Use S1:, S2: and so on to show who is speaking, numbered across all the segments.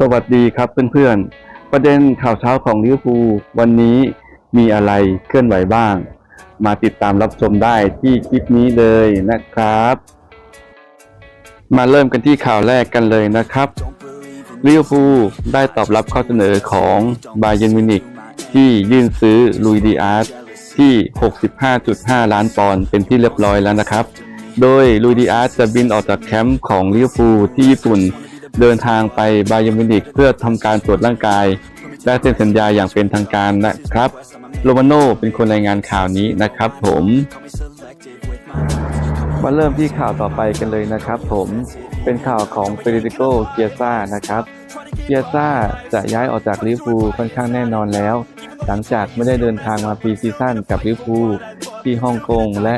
S1: สวัสดีครับเพื่อนๆ ประเด็นข่าวเช้าของลิเวอร์พูลวันนี้มีอะไรเคลื่อนไหวบ้าง มาติดตามรับชมได้ที่คลิปนี้เลยนะครับ มาเริ่มกันที่ข่าวแรกกันเลยนะครับลิเวอร์พูลได้ตอบรับข้อเสนอของบาเยนมินิกที่ยื่นซื้อลุยดีอาร์ตที่ 65.5 ล้านปอนด์เป็นที่เรียบร้อยแล้วนะครับ โดยลุยดีอาร์ตจะบินออกจากแคมป์ของลิเวอร์พูลที่ญี่ปุ่น เดินทางไปบาเยมินิกเพื่อทำการตรวจร่างกาย และเซ็นสัญญาอย่างเป็นทางการนะครับ โรมาโนเป็นคนรายงานข่าวนี้นะครับผมมาเริ่มที่ข่าวต่อไปกันเลยนะครับผมเป็นข่าวของเฟเดริโกเกียซ่านะครับเกียซ่าจะย้ายออกจากลิเวอร์พูลค่อนข้างแน่นอนแล้ว หลังจากไม่ได้เดินทางมาพรีซีซั่นกับลิเวอร์พูลที่ฮ่องกงและ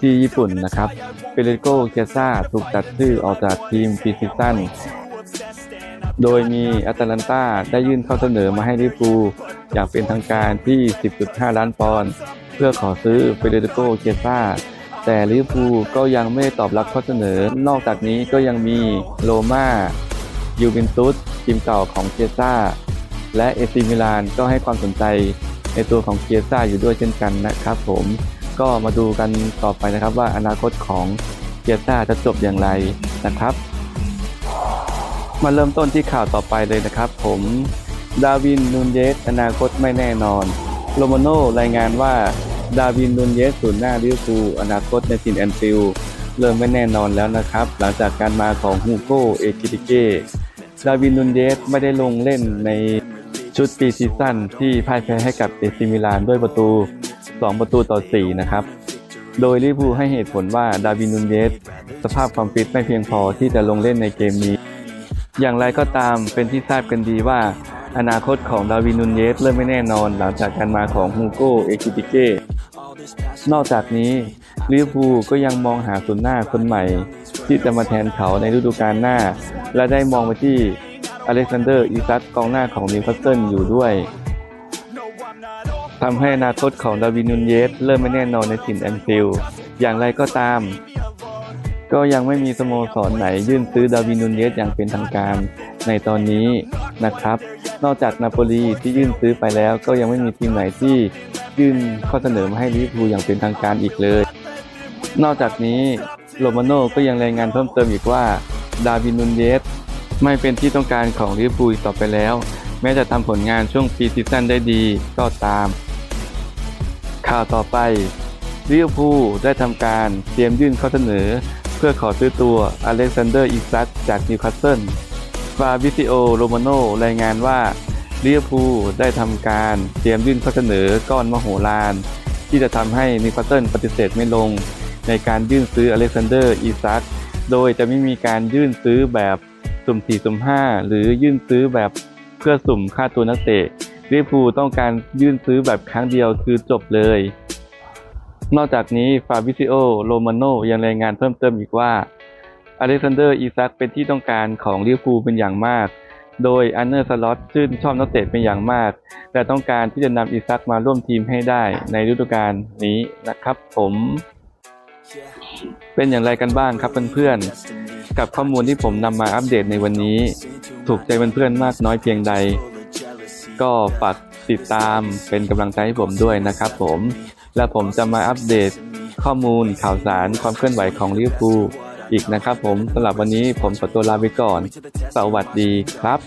S1: ที่ญี่ปุ่นนะครับ เฟเดริโกเกียซ่าถูกตัดชื่อออกจากทีมพรีซีซั่น โดยมีแอตแลนตาได้ยื่นข้อเสนอมาให้ลิเวอร์พูลอย่างเป็นทางการที่ 10.5 ล้านปอนด์เพื่อขอซื้อเฟเดริโกเกียซ่าแต่ลิเวอร์พูลก็ยังไม่ได้ตอบรับข้อเสนอ นอกจากนี้ก็ยังมีโรม่ายูเวนตุสทีมเก่าของเกียซ่า และเอซิมิลานก็ให้ความสนใจในตัวของเกียซ่าอยู่ด้วยเช่นกันนะครับผม ก็มาดูกันต่อไปนะครับว่าอนาคตของเกียซ่าจะจบอย่างไรนะครับ มาเริ่มต้นที่ข่าวต่อไปเลยนะครับ ผมดาวินนูนเยสอนาคตไม่แน่นอนโรมาโนรายงานว่าดาวินนูนเยสศูนย์หน้าลิเวอร์พูลอนาคตในทีมแอนฟิลเริ่มไม่แน่นอนแล้วนะครับ หลังจากการมาของฮูโกเอกิติเก้ดาวินนูนเยสไม่ได้ลงเล่นในชุดปีซีซั่นที่พ่ายแพ้ให้กับเอซิมิลานด้วยประตู 2 ประตูต่อ 4 นะครับ โดยลิเวอร์พูลให้เหตุผลว่าดาวินนูนเยสสภาพความฟิตไม่เพียงพอที่จะลงเล่นในเกมนี้ อย่างไรก็ตามเป็นที่ทราบกันดีว่า อนาคตของดาวินนูนเยสเริ่มไม่แน่นอนหลังจากการมาของฮูโกเอคิติเก้นอกจากนี้ลิเวอร์พูลก็ยังมองหาศูนย์หน้าคนใหม่ ที่จะมาแทนเขาในฤดูกาลหน้า และได้มองไปที่อเล็กซานเดอร์อีซัตกองหน้าของนิวคาสเซิลอยู่ด้วย ทำให้อนาคตของดาวินนูนเยส เริ่มไม่แน่นอนในถิ่นแอนฟิลด์อย่างไรก็ตาม ก็ยังไม่มีสโมสรไหนยื่นซื้อดาวินนูนเยสอย่างเป็นทางการในตอนนี้นะครับ นอกจากนาโปลีที่ยื่นซื้อไปแล้ว ก็ยังไม่มีทีมไหนที่ยื่นข้อเสนอมาให้ลิเวอร์พูลอย่างเป็นทางการอีกเลย นอกจากนี้โรมาโน่ก็ยังรายงานเพิ่มเติมอีกว่าดาวินนูนเยสไม่เป็นที่ต้องการของลิเวอร์พูลต่อไปแล้ว แม้จะทำผลงานช่วงปีซีซั่นได้ดีก็ตาม ข่าวต่อไปลิเวอร์พูลได้ทำการเตรียมยื่นข้อเสนอ เพื่อขอซื้อตัวอเล็กซานเดอร์อีซักจากนิวคาสเซิลฟาบิซิโอโรมาโนรายงานว่าลิเวอร์พูลได้ทำการเตรียมยื่นข้อเสนอก้อนมโหฬารที่จะทำให้นิวคาสเซิลปฏิเสธไม่ลง ในการยื่นซื้ออเล็กซานเดอร์อีซักโดยจะไม่มีการยื่นซื้อแบบสุ่ม4สุ่ม5หรือยื่นซื้อแบบเพื่อสุ่มค่าตัวนักเตะ ลิเวอร์พูลต้องการยื่นซื้อแบบครั้งเดียวคือจบเลย นอกจากนี้ฟาบิซิโอโรมาโนยังรายงานเพิ่มเติมอีกว่าอเล็กซานเดอร์อีซักเป็นที่ต้องการของลิเวอร์พูลเป็นอย่างมาก โดยอันเนอร์สล็อตชื่นชอบนักเตะเป็นอย่างมาก แต่ต้องการที่จะนำอีซักมาร่วมทีมให้ได้ในฤดูกาลนี้นะครับผม เป็นอย่างไรกันบ้างครับเพื่อนๆ กับข้อมูลที่ผมนำมาอัปเดตในวันนี้ ถูกใจเพื่อนๆมากน้อยเพียงใด ก็ฝากติดตามเป็นกำลังใจให้ผมด้วยนะครับผม และผมจะมาอัปเดตข้อมูลข่าวสารความเคลื่อนไหวของลิเวอร์พูลอีกนะครับผมสำหรับวันนี้ผมขอตัวลาไปก่อน สวัสดีครับ